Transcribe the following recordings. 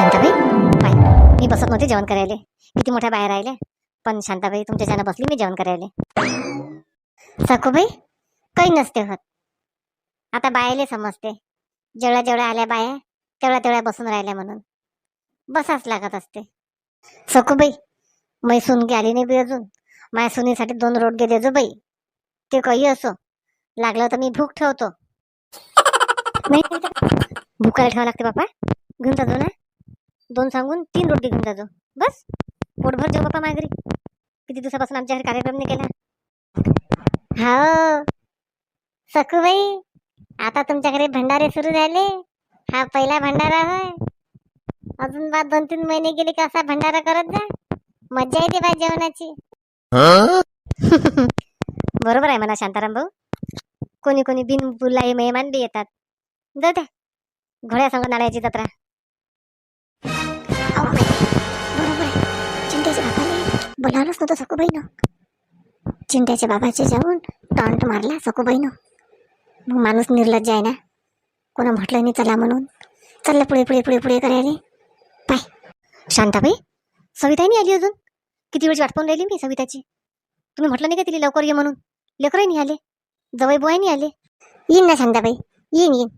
Shantabai? Bye. मी बसत नव्हते जेवण करायला. किती मोठ्या बाहेर राहिले. पण शांताबाई तुमच्या ज्यानं बसली मी जेवण करायला. सखूबाई काही नसते होत. आता बायाले समजते. जेवढ्या जेवढ्या आल्या बाया तेवढ्या तेवढ्या बसून राहिल्या म्हणून. बसाच लागत असते. सखूबाई मै सुनगी आली नाही बी अजून. माझ्या सुनीसाठी दोन रोडगे देजो बाई. ते काही असो. लागलं तर मी भूक ठेवतो. नाही नाही भूकायला ठेवावं लागते बापा. घेऊन जातो ना. दोन सांगून तीन रोटी घेऊन जातो. बस. पोटभर जेव बापा घरी. किती दिवसापासून आमच्या घरी कार्यक्रम नाही केला. हा. सखूबाई आता तुमच्याकडे भंडारे सुरू झाले. हा पहिला भंडारा होय. अजून बाद दोन तीन महिने गेले की असा भंडारा करत जा. मज्जा येते बा जेवणाची. बरोबर आहे म्हणा शांताराम भाऊ. कोणी कोणी बिन बुलाई मेहमान बी येतात. जाऊ द्या. घोड्या संग नाण्याची जत्रा. बोलावलंच नव्हतं सखूबाईनं. चिंट्याच्या बाबाचे जाऊन टॉन्ट मारला सखूबाईनं. मग माणूस निर्लज्ज आहे ना. कोणा म्हटलं नाही चला म्हणून. चाललं पुढे पुढे पुढे पुढे करायला. पाय. शांताबाई सविताही नाही आली अजून? किती वेळची वाट पाहून राहिली मी सविताची? तुम्ही म्हटलं नाही का तिला लवकर ये म्हणून? लेकरही नाही आले. जवळ बुवाही नाही आले. येईन ना शांताबाई. येईन येईन.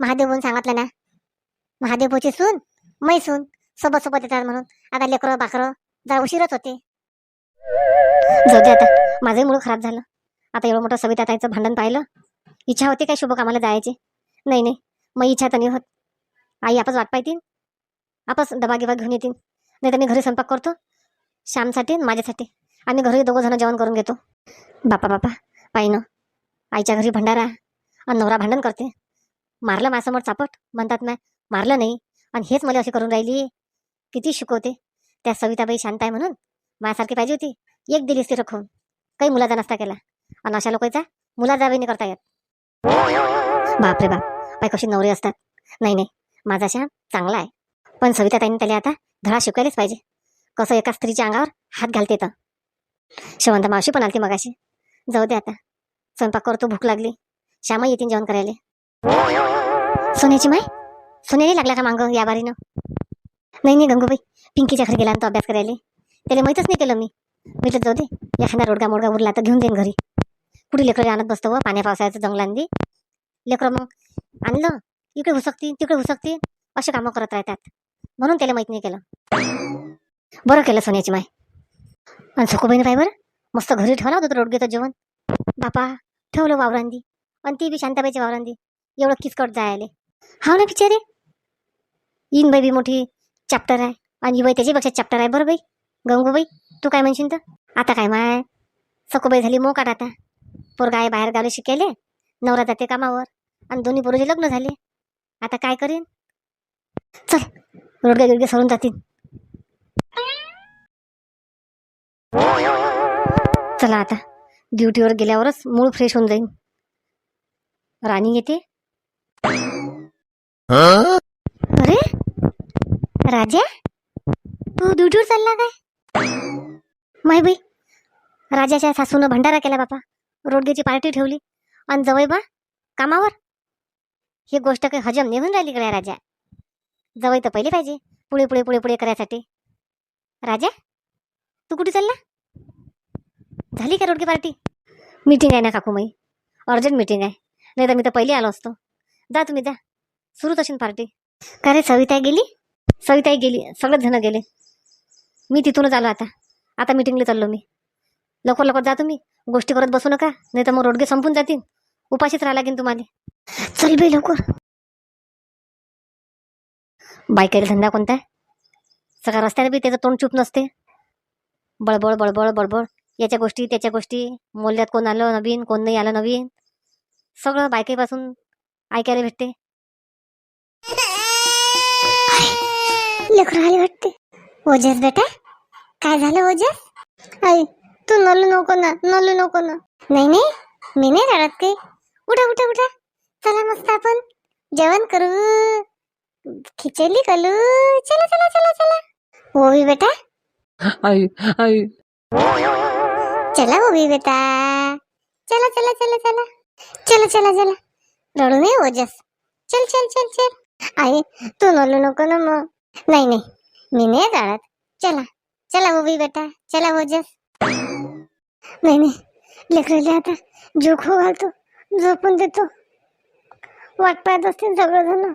महादेव बोलून सांगितलं ना. महादेव सून मै सून सोबत सोबत येतात म्हणून. आता लेकरं बाकरं जरा उशीरच होते. जाऊ दे आता माझंही मूळ खराब झालं. आता एवढं मोठं सविता ताईचं भांडण पाहिलं इच्छा होती काय शुभ कामाला जायची? नाही नाही मग इच्छा तर नाही होत. आई आपच वाट पाहतील आपच दबा गिबा घेऊन येतील. नाही तर मी घरी स्वयंपाक करतो श्यामसाठी माझ्यासाठी. आम्ही घरी दोघं जण जेवण करून घेतो. बापा बापा पाहिनं आईच्या घरी भंडारा आणि नवरा भांडण करते. मारलं माझ्यासमोर चापट म्हणतात नाही मारलं नाही. आणि हेच मला अशी करून राहिली किती शिकवते. त्या सविताबाई शांत आहे म्हणून माझ्यासारखी पाहिजे होती. एक दिलीस ती रखून. काही मुलाचा नसता केला. आणि अशा लोकांचा मुला जावे नाही करता येत. बापरे बाप. बाई कशी नवरे असतात. नाही नाही. माझा श्याम चांगला आहे. पण सविता ताईने त्याला आता धडा शिकायलाच पाहिजे. कसं एका स्त्रीच्या अंगावर हात घालते तर. शेवंत मावशी पण आलती मगाशी. जाऊ दे आता. स्वयंपाक करतो भूक लागली. श्यामा येतील जेवण करायला. सोन्याची माय? सोन्याने लागला का मांग या बारीनं नाही नाही गंगूबाई. पिंकीच्या घरी गेला आणि तो अभ्यास करायला. त्याला माहीतच नाही केलं मी. मी तर जाऊ दे एखादा रोडगा मोडगा उरला तर घेऊन देईन घरी. कुठे लेकरं आणत बसतो व? पाण्या पावसाळ्याचं जंगलांनी लेकरं मग आणलं. इकडे हुसकती तिकडे हुसकती. असे कामं करत राहतात. म्हणून त्याला माहीत नाही केलं. बरं केलं सोन्याची माय. आणि सुखूबाईने काय बरं मस्त घरी ठेवला होतं रोडगेचं जेवण. बापा ठेवलं वावरांदी आणि ती बी शांताबाईची वावरांदी एवढं किचकट जायले. हा ना बिचारे. इन बाई बी मोठी चॅप्टर आहे. आणि ही बाई त्याच्यापेक्षा चॅप्टर आहे बरं बाई. गंगूबाई तू काय म्हणशील तर? आता काय माय? सखूबाई झाली मोकाट आता. पोरगा आहे बाहेर गावी शिकायले नवरा जाते कामावर. आणि दोन्ही पोरचे लग्न झाले. आता काय करीन? चल रोडगे गिडगे सरून जातील. चला आता. ड्युटीवर गेल्यावरच मूळ फ्रेश होऊन जाईन. राणी येते. अरे? राजा? तू ड्युटीवर चालला काय? माय बाई राजाच्या सासूनं भंडारा केला बापा. रोडगेची पार्टी ठेवली. आणि जवळ बा कामावर. ही गोष्ट काही हजम निघून राहिली कडे राजा? जवळ तर पहिले पाहिजे पुढे पुढे पुढे पुढे करायसाठी. राजा तू कुठे चालला? झाली का रोडगी पार्टी? मीटिंग आहे ना काकूमाई अर्जंट मीटिंग आहे. नाही तर मी तर पहिले आलो असतो. जा तुम्ही जा. सुरूच असेल पार्टी. का रे सविताई गेली? सविताई गेली सगळेच जण गेले. मी तिथूनच आलो आता. आता मीटिंगला चाललो मी. लवकर लवकर जा तुम्ही. गोष्टी करत बसू नका. नाही तर मग रोडगे संपून जातील. उपाशीच राहा लागेल तुम्हाला. चल बाई लवकर. बायकाला धंदा कोणता आहे? सगळ्या रस्त्याने बी त्याचं तोंड चूप नसते. बळबळ बळबळ बळबळ. याच्या गोष्टी त्याच्या गोष्टी. मोल्यात कोण आलं नवीन कोण नाही आलं नवीन. सगळं बायकाईपासून ऐकायला भेटते. लेकर आले वाटते. ओजस बेटा. काय झालं ओजस आई तू नलू नको ना नलू नको ना. नाही नाही मी नाही रडत काही उठा उठा उठा. चला मस्त आपण. जेवण करू. खिचडी करू चला चला चला चला. ओवी बेटा. आई आई. चला ओवी बेटा. चला चला चला चला. चला चला चला. रडू नये ओजस चल चल चल चल. आई तू नलू नको ना मग. नाही नाही मी नाही जाळत चला. चला ओवी बेटा चला ओजस नाही नाही लेकराले आता जो खो घालतो झोपून देतो. वाट पाहत असतील सगळेजण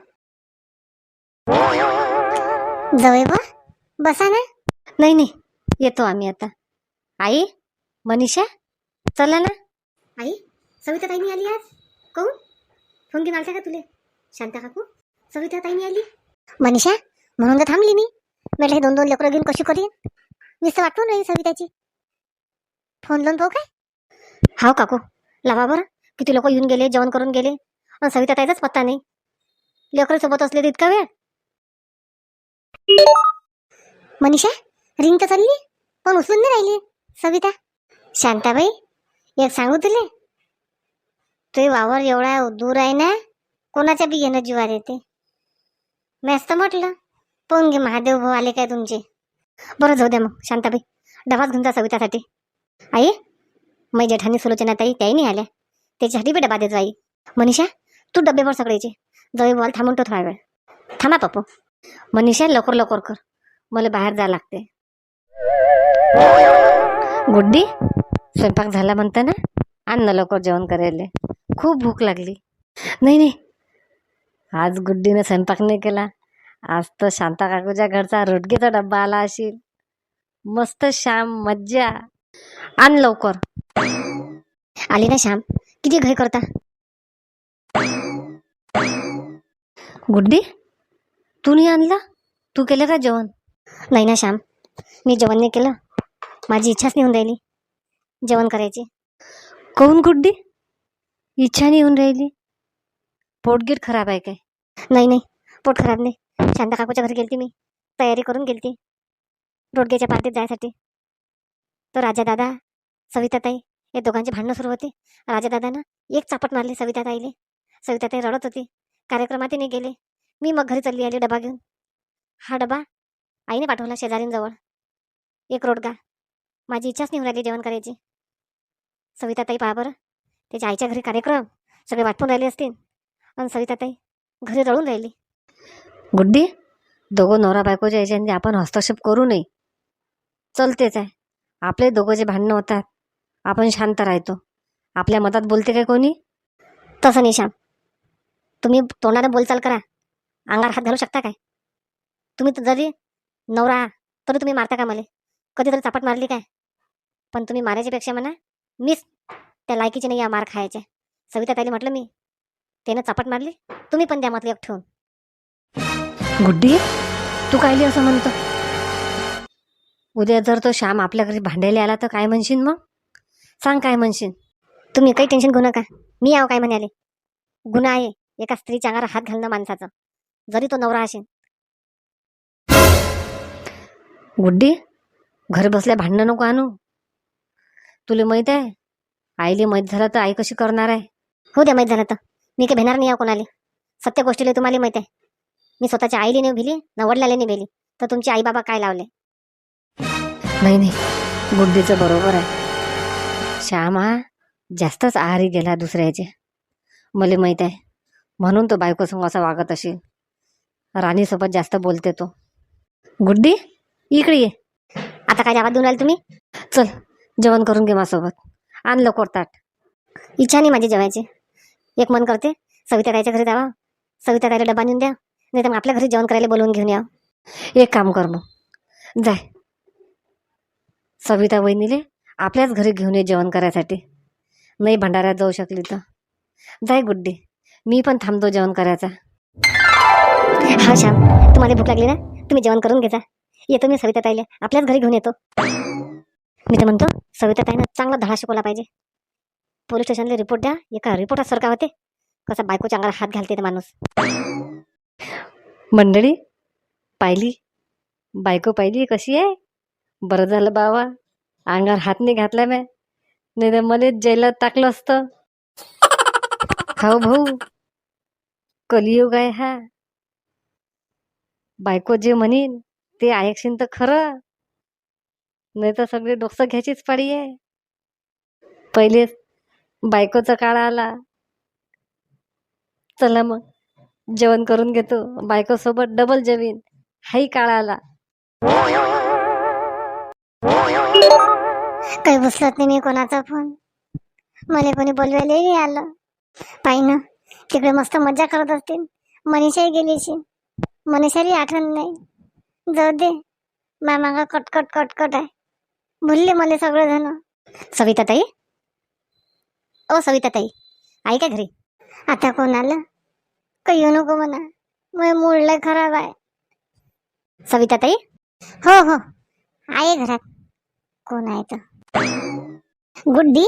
जवळ बा बसा ना. नाही नाही येतो आम्ही आता. आई मनीषा चला ना. आई सविता ताईनी आली आज? कोण? फोन घेऊन आलता का तुले? शांता काकू? सविता ताईनी आली? मनीषा म्हणून तर थांबली मी म्हटलं हे दोन दोन लेकरं घेऊन कशी करीन? मिस आठवण राहील सविताची. फोन लावून पाहू काय? हाव काकू लावा बरं. किती लोक येऊन गेले जेवण करून गेले. आणि सविता ताईचाच पत्ता नाही. लेकरं सोबत असले तर इतका वेळ. मनीषा रिंग तर चालली. पण उचलून नाही राहिली. सविता शांताबाई एक सांगू तुले? तुझे वावर एवढा दूर आहे ना कोणाच्या बी घेणं जीवार येते. मॅच म्हटलं. पण घे महादेव भाऊ आले काय तुमचे? बरं जाऊ द्या मग. शांताबाई डबाच घेऊन जा सवितासाठी. आई मै जेठानी सुलोचना ताई त्याही नाही आल्या. त्याच्यासाठी बी डबा देतो आई मनीषा तू डब्बेवर सगळ्याचे जवळ बोल थांबून तो थोडा वेळ. थांबा पप्पू. मनीषा लवकर लवकर कर. मला बाहेर जायला लागते गुड्डी स्वयंपाक झाला म्हणता ना? आण ना लवकर जेवण करायला. खूप भूक लागली. नाही नाही. आज गुड्डीनं स्वयंपाक नाही केला. आज तर शांता काकूच्या घरचा रोडगेचा डब्बा आला असेल. मस्त श्याम मज्जा. आण लवकर. आली ना श्याम? किती घाई करता? गुड्डी तू नाही आणला? तू केलं का जेवण? नाही ना श्याम. मी जेवण नाही केलं. माझी इच्छाच नाही होऊन राहिली. जेवण करायची. कोण गुड्डी? इच्छा नाही होऊन राहिली. पोटगीट खराब आहे काय? नाही नाही. पोट खराब नाही. शांता काकूच्या घरी गेलती मी. तयारी करून गेलती. रोडगेच्या पार्टीत जायसाठी. तो राजा दादा सविताताई या हे दोघांचे भांडणं सुरू होते. राजा दादानं एक चापट मारली सविताताईले. सविताताई रडत होती. कार्यक्रमातही नाही गेले. मी मग घरी चालली आली डबा घेऊन. हा डबा आईने पाठवला शेजारींजवळ. एक रोडगा. माझी इच्छाच नाही होऊन राहिली जेवण करायची. सविताताई पहा बरं. त्याच्या आईच्या घरी कार्यक्रम. सगळे वाटपून राहिले असतील. आणि सविताताई घरी रळून राहिली. गुड्डी दोघं नवरा बायकोच्या याच्याने आपण हस्तक्षेप करू नये. चलतेच आहे. आपले दोघं जे भांडणं होतात आपण शांत राहतो. आपल्या मतात बोलते काय कोणी? तसं नाही श्याम. तुम्ही तोंडाने बोलचाल करा. अंगार हात घालू शकता काय? तुम्ही तर जरी नवरा तरी तुम्ही मारता का मला? कधीतरी चापट मारली काय? पण तुम्ही मारायच्यापेक्षा म्हणा मीच त्या लायकीचे नाही या मार खायच्या. सविता ताईला म्हटलं मी त्यानं चापट मारली तुम्ही पण द्या म्हटलं एक ठेवून. गुड्डी तू कायली असं म्हणतो? उद्या जर तो श्याम आपल्या घरी भांडायला आला तर काय म्हणशील मग? सांग काय म्हणशील. तुम्ही काही टेन्शन घेऊ नका. मी आहो काय म्हणाले? गुन्हा आहे. एका स्त्रीच्या अंगावर हात घालणं माणसाचं. जरी तो नवरा असेल. गुड्डी घर बसल्या भांडणं नको आणू. तुला माहीत आहे? आईले माहीत झालं तर आई कशी करणार आहे? हो द्या माहीत झालं तर. मी काही भेणार नाही या कोणाला. सत्य गोष्टीला तुम्हाला माहीत आहे. मी स्वतःच्या आईली नाही भिली ना वडिलाला नाही भिली तर तुमचे आई बाबा काय लावले? नाही नाही. गुड्डीचं बरोबर आहे. श्याम हा जास्तच आहारी गेला दुसऱ्याचे. मला माहीत आहे. म्हणून तो बायको संग असा वागत असेल. राणीसोबत जास्त बोलते तो. गुड्डी इकडे ये. आता काय आवाज देऊन राहिले तुम्ही? चल जेवण करून घे माझ्यासोबत. आण लवकर ताट. इच्छा नाही माझी जेवायची. एक मन करते. सविता ताईच्या घरी जावा. सविता ताईला डबा नेऊन द्या. नाही तर मग आपल्या घरी जेवण करायला बोलवून घेऊन या. एक काम कर मग. जाय. सविता वहिनीले आपल्याच घरी घेऊन ये जेवण करायसाठी. नाही भंडाऱ्यात जाऊ शकली तर. जाय गुड्डी. मी पण थांबतो जेवण करायचा. हा श्याम तुम्हाला भूक लागली ना? तुम्ही जेवण करून घेजा. येतो मी सविता ताईले. आपल्याच घरी घेऊन येतो. मी तर म्हणतो सविता ताईनं चांगला धडा शिकवला पाहिजे. पोलीस स्टेशनला रिपोर्ट द्या. एका रिपोर्टात सरका होते. कसा बायको चांगला हात घालते ते माणूस. मंडळी पाहिली? बायको पाहिली? कशी आहे? बरं झालं बाबा. अंगावर हात नाही घातला मी नाही तर मला जेलात टाकलं असतं. हो भाऊ. कलियुग आहे हा. बायको जे म्हणीन ते ऐकशीन तर खरं. नाही तर सगळे डोकसं घ्यायचीच पाळी आहे. पहिले बायकोचा काळ आला. चला मग. जेवण करून घेतो. बायकोसोबत डबल जेवीन. हाही काळ आला. काही उचलत नाही मी कोणाचा फोन मला कोणी बोलवायलाही आलं. पाहि ना तिकडे मस्त मज्जा करत असतील. मनीषाही गेली मनीषाही आठवण नाही. जाऊ दे. मा मागा कटकट कटकट आहे. भुलले मला सगळेजण. सविता ताई ओ सविता ताई का घरी? आता कोण आलं? काही येऊ नको म्हणा मग मूड लय खराब आहे. सविता ताई हो हो. आहे घरात. कोण आहे तर गुड्डी?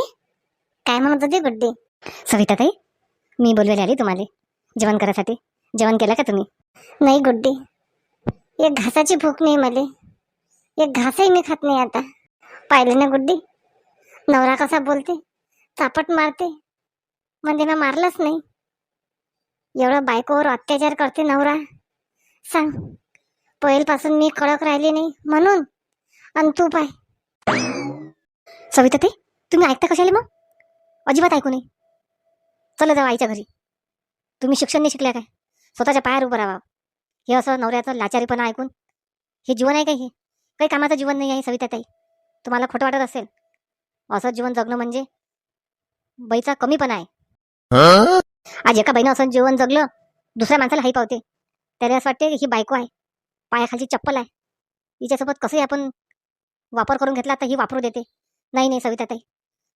काय म्हणत होती गुड्डी? सविता ताई मी बोलवायला आली तुम्हाला. जेवण करायसाठी. जेवण केलं का तुम्ही? नाही गुड्डी. एक घासाची भूक नाही मला. एक घासही मी खात नाही आता. पाहिले ना गुड्डी? नवरा कसा बोलते? चापट मारते. म्हणजे ना मारलंच नाही. एवढा बायकोवर अत्याचार करते नवरा. सांग पहिलपासून मी कडक राहिली नाही म्हणून. आणि तू पाय. सविता ताई तुम्ही ऐकता कशाले मग? अजिबात ऐकू नाही चला जाऊ आईच्या घरी. तुम्ही शिक्षण नाही शिकल्या काय? स्वतःच्या पायावर उभं राहा हे असं नवऱ्याचं लाचारीपणा ऐकून. हे जीवन आहे काय हे? काही कामाचं जीवन नाही आहे सविता ताई तुम्हाला खोटं वाटत असेल. असं जीवन जगणं म्हणजे बाईचा कमीपणा आहे. आज एका बाईनं असं जीवन जगलं दुसऱ्या माणसाला हाई पावते. त्याला असं वाटते ही बायको आहे पायाखालची चप्पल आहे. हिच्यासोबत कसंही आपण वापर करून घेतला तर ही वापरू देते. नाही नाही सविता ताई.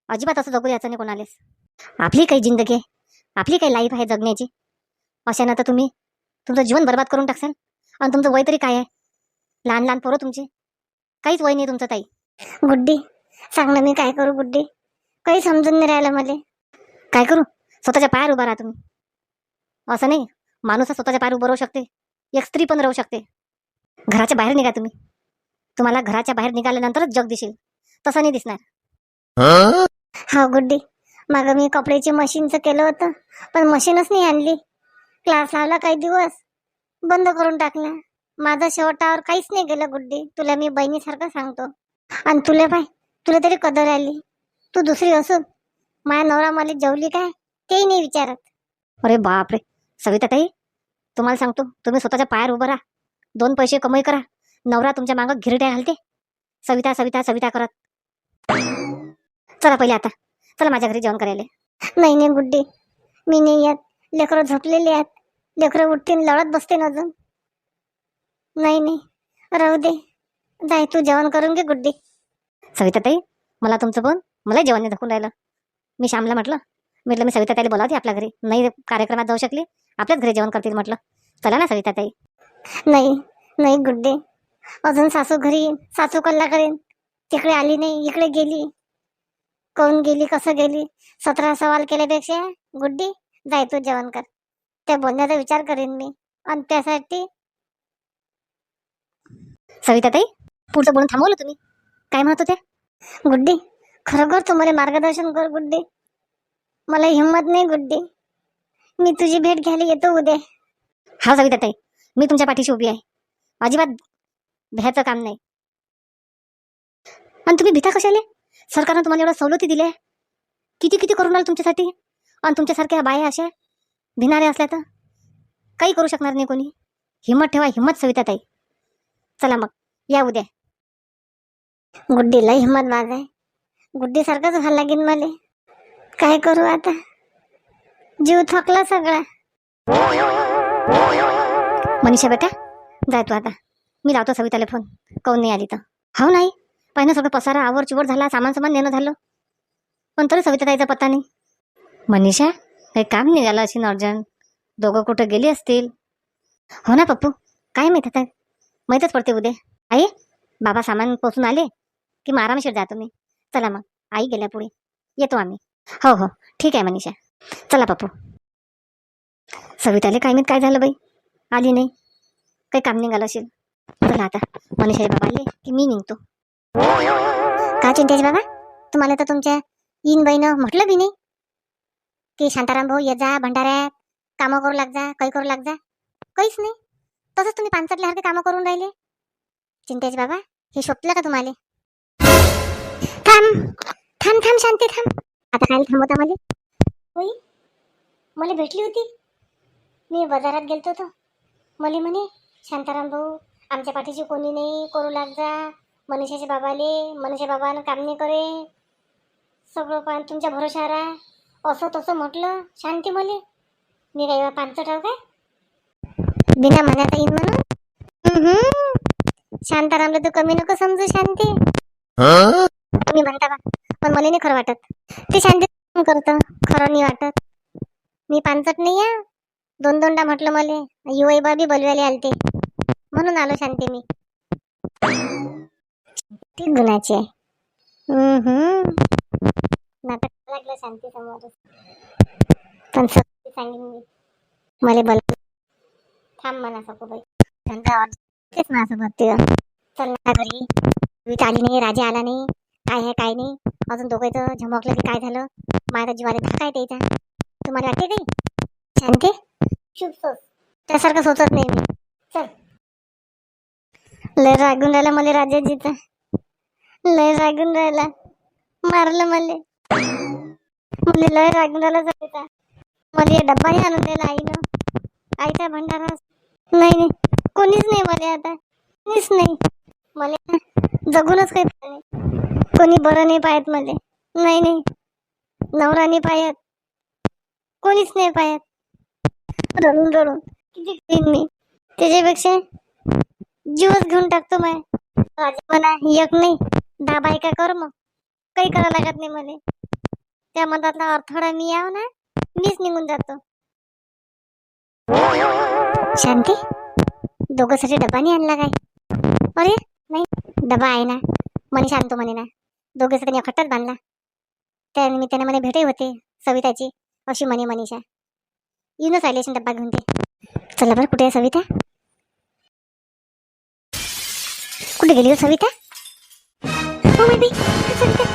अजिबात असं जगू द्यायचं नाही कोणालेच. आपली काही जिंदगी आहे आपली काही लाईफ आहे जगण्याची. अशानं तर तुम्ही तुमचं जीवन बर्बाद करून टाकसाल आणि तुमचं वय तरी काय आहे? लहान लहान पोरं तुमचे. काहीच वय नाही तुमचं ताई. गुड्डी सांग ना मी काय करू गुड्डी? काही समजून नाही राहिलं मला. काय करू? स्वतःच्या पायावर उभा राहा तुम्ही. असं नाही. माणूस हा स्वतःच्या पायावर उभं राहू शकते. एक स्त्री पण राहू शकते. घराच्या बाहेर निघा तुम्ही. तुम्हाला घराच्या बाहेर निघाल्यानंतरच जग दिसेल. तसं नाही दिसणार. हा? गुड्डी. माग मी कपड्याची मशीनचं केलं होतं. पण मशीनच नाही आणली. क्लास लावला काही दिवस. बंद करून टाकला. माझं शेवटावर काहीच नाही गेलं गुड्डी. तुला मी बहिणीसारखं सांगतो. आणि तुला पाय तुला तरी कदर आली. तू दुसरी असून. माझ्या नवरा मला जेवली काय? तेही नाही विचारत. अरे बापरे. सविता ताई तुम्हाला सांगतो तुम्ही स्वतःच्या पायावर उभं राहा. दोन पैसे कमाई करा. नवरा तुमच्या मागं घिरट्या घालते. सविता सविता सविता करत. चला पहिले आता. चला माझ्या घरी जेवण करायला. नाही नाही गुड्डी. मी नाही येत. लेकरं झोपलेली आहेत. लेकरं उठतील लढत बसते ना अजून. नाही नाही. राहू दे. जाय तू जेवण करून घे गुड्डी. सविता ताई मला तुमचं पण मला जेवण नाही दाखवून राहिलं. मी श्यामला म्हटलं म्हटलं मी सविता ताईला बोलावते आपल्या घरी. नाही कार्यक्रमात जाऊ शकली? आपल्याच घरी जेवण करतील म्हटलं. चला ना सविता ताई नाही नाही गुड्डे अजून सासू घरी सासू कल्ला करेन? तिकडे आली नाही इकडे गेली. कोण गेली कसं गेली? सतरा सवाल केल्यापेक्षा गुड्डी जाय तू जेवण कर. त्या बोलण्याचा विचार करेन मी. आणि त्यासाठी सविता ताई पुढचं बोलून थांबवलं तुम्ही? काय म्हणत होते गुड्डी खरोखर तू मला मार्गदर्शन कर गुड्डी मला हिंमत नाही गुड्डी मी तुझी भेट घ्यायला येतो उद्या. हा सविता ताई मी तुमच्या पाठीशी उभी आहे. अजिबात भ्याचं काम नाही. आणि तुम्ही भीता कशाले? सरकारनं तुम्हाला एवढ्या सवलती दिल्या? किती किती करून आलं तुमच्यासाठी? आणि तुमच्यासारख्या बाया अशा भिणाऱ्या असल्या तर काही करू शकणार नाही कोणी? हिंमत ठेवा हिंमत सविता ताई. चला मग या उद्या. गुड्डीला हिंमत माझ आहे. गुड्डीसारखंच व्हायला लागेल मला. काय करू आता? जीव थकला सगळा. मनीषा बेटा जाय तू आता. मी लावतो सविताला फोन काऊन नाही आली तर? हो नाही. पहिनं सगळं पसारा आवर चिवड झाला सामान सामान नेणं झालं. पण तरी सविता ताईचा पत्ता नाही. मनीषा काही काम निघालं अशी अर्जंट? दोघं कुठं गेली असतील? हो ना पप्पू. काय माहीत आता? माहीतच पडते उद्या. आई बाबा सामान पोचून आले? की मग आरामशीर जा तुम्ही. चला मग. आई गेल्या पुढे. येतो आम्ही. हो हो. ठीक आहे मनीषा. चला पप्पू. सविताले काय माहीत काय झालं बाई? आली नाही. काही काम निघालं असेल. चला आता. मनीषाचे बाबा आले की मी निघतो. का चिंतेश बाबा? तुम्हाला तर तुमच्या इन बहिणं म्हटलं बी नाही. की शांताराम भाऊ ये जा भंडाऱ्यात. कामं करू लाग जा काही करू लाग जा काहीच नाही. तसंच तुम्ही पानसटल्यासारखे कामं करून राहिले. चिंतेश बाबा हे शोभलं का तुम्हाला? थांब. थांब थांब शांती थांब. आता काय थांबवता मला? होई मला भेटली होती. मी बाजारात गेलतो तो. मला म्हणे शांताराम भाऊ आमच्या पाठीशी कोणी नाही करू लाग जा. मनीषाच्या बाबाले मनीषा बाबानं काम नाही करे. सगळं पण तुमच्या भरोशावर आहे. असं तसं म्हटलं शांती मले. मी काय पाच ठाव काय बिना म्हणता येईन म्हणून. शांतारामला तू कमी नको समजू शांती. तुम्ही म्हणता का पण मला नाही खरं वाटत. ते शांती करत खरं नाही वाटत. मी पानसट नाही आहे. दोन दोनदा म्हटलं मले युवाई बाबी बोलवायला आलते. म्हणून आलो शांती मी. ती गुणाची आहे. नाटक लागलं शांती समोर पण सत्य सांगेन मी. मला बोल. थांब म्हणा सकोबाई त्यांचा तेच माझ्यासोबत चल ना घरी. मी आली नाही राजा आला नाही. काय आहे काय नाही. अजून दोघांचं झमकलं की काय झालं? माझ्या जीवाला धक्का आहे त्याचा तुम्हाला वाटते काही शांती सोच त्यासारखं सोचत नाही मी. चल. लय रागून राहिला मला राजाजीचा लय रागून राहिला. मारलं मले. मला लय रागून राहिला सगळीचा मला डब्बाही आणून दिला आईनं. आईचा भंडारा. नाही नाही. कोणीच नाही मला आता. कोणीच नाही. मला जगूनच काही नाही. कोणी बरं नाही पाहत मला नाही नाही. नवरा नाही पाहत. कोणीच नाही पाहत. रडून रडून. किती घेईन मी. त्याच्यापेक्षा जीवच घेऊन टाकतो माय. राजा म्हणा एक नाही. दहा बायका कर मग. काही करावं लागत नाही मला. त्या मधातला अडथळा मी याव ना मीच निघून जातो. शांती? दोघांसाठी डबा नाही आणला काय? अरे नाही. डबा आहे ना. मनीषा आणतो म्हणे ना. दोघेच त्यांनी खट्टाच बांधला. त्या निमित्ताने मला भेटे होते सविताची. अशी म्हणे मनीषा. येऊनच आली असेल डब्बा घेऊन ते चला बरं कुठे आहे सविता? कुठे गेली हो सविता? हो मी सविता.